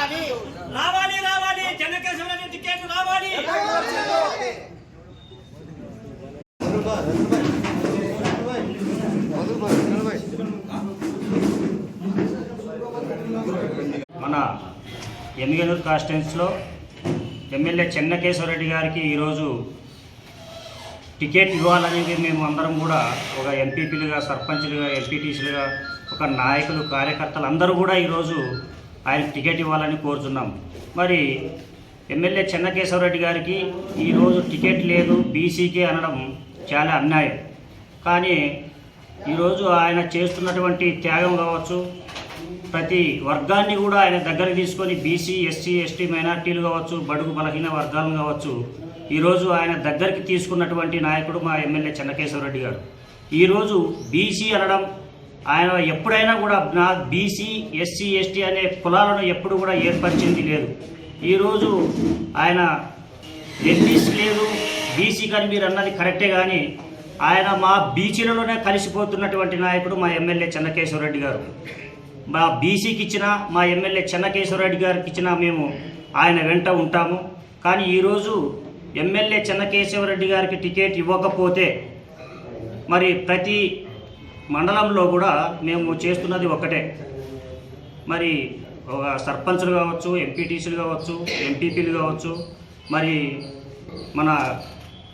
రావాలి. రావాలి రావాలి. టికెట్ రావాలి. మన ఎమ్మిగనూరు కాన్స్టిట్యున్స్లో ఎమ్మెల్యే చెన్నకేశ్వరరెడ్డి గారికి ఈరోజు టికెట్ ఇవ్వాలనేది మేము అందరం కూడా ఒక ఎంపీపీలుగా సర్పంచ్లుగా ఎంపీటీసీలుగా ఒక నాయకులు కార్యకర్తలు అందరూ కూడా ఈరోజు ఆయనకు టికెట్ ఇవ్వాలని కోరుతున్నాం. మరి ఎమ్మెల్యే చెన్నకేశ్వరరెడ్డి గారికి ఈరోజు టికెట్ లేదు బీసీకే అనడం చాలా అన్యాయం. కానీ ఈరోజు ఆయన చేస్తున్నటువంటి త్యాగం కావచ్చు ప్రతి వర్గాన్ని కూడా ఆయన దగ్గర తీసుకొని బీసీ ఎస్సీ ఎస్టీ మైనార్టీలు కావచ్చు బడుగు బలహీన వర్గాలను కావచ్చు ఈరోజు ఆయన దగ్గరికి తీసుకున్నటువంటి నాయకుడు మా ఎమ్మెల్యే చెన్నకేశ్వరరెడ్డి గారు. ఈరోజు బీసీ అనడం ఆయన ఎప్పుడైనా కూడా నా బీసీ ఎస్సీ ఎస్టీ అనే కులాలను ఎప్పుడు కూడా ఏర్పరిచింది లేదు. ఈరోజు ఆయన ఎస్సీ లేదు బీసీ కానీ మీరు అన్నది కరెక్టే కానీ ఆయన మా బీసీలలోనే కలిసిపోతున్నటువంటి నాయకుడు మా ఎమ్మెల్యే చెన్నకేశ్వరరెడ్డి గారు. మా బీసీకి ఇచ్చిన మా ఎమ్మెల్యే చెన్నకేశ్వరరెడ్డి గారికి ఇచ్చిన మేము ఆయన వెంట ఉంటాము. కానీ ఈరోజు ఎమ్మెల్యే చెన్నకేశవరెడ్డి గారికి టికెట్ ఇవ్వకపోతే మరి ప్రతి మండలంలో కూడా మేము చేస్తున్నది ఒకటే. మరి ఒక సర్పంచ్లు కావచ్చు ఎంపీటీసీలు కావచ్చు ఎంపీపీలు కావచ్చు మరి మన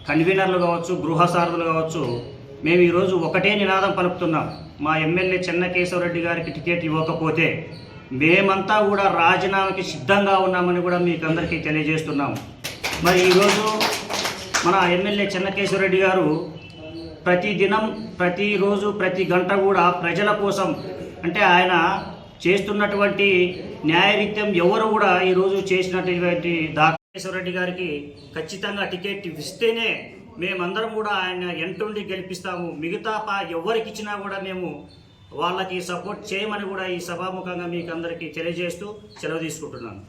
కన్వీనర్లు కావచ్చు గృహ సారథులు కావచ్చు మేము ఈరోజు ఒకటే నినాదం పలుకుతున్నాం. మా ఎమ్మెల్యే చెన్నకేశవరెడ్డి గారికి టికెట్ ఇవ్వకపోతే మేమంతా కూడా రాజీనామాకి సిద్ధంగా ఉన్నామని కూడా మీకు అందరికీ తెలియజేస్తున్నాం. మరి ఈరోజు మన ఎమ్మెల్యే చెన్నకేశవరెడ్డి గారు ప్రతి దినం ప్రతిరోజు ప్రతి గంట కూడా ప్రజల కోసం అంటే ఆయన చేస్తున్నటువంటి న్యాయరీత్యం ఎవరు కూడా ఈరోజు చేసినటువంటి దాకేశ్వరరెడ్డి గారికి ఖచ్చితంగా టికెట్ ఇస్తేనే మేమందరం కూడా ఆయన ఎంటుండి గెలిపిస్తాము. మిగతా పా ఎవరికి ఇచ్చినా కూడా మేము వాళ్ళకి సపోర్ట్ చేయమని కూడా ఈ సభాముఖంగా మీకు అందరికీ తెలియజేస్తూ సెలవు తీసుకుంటున్నాను.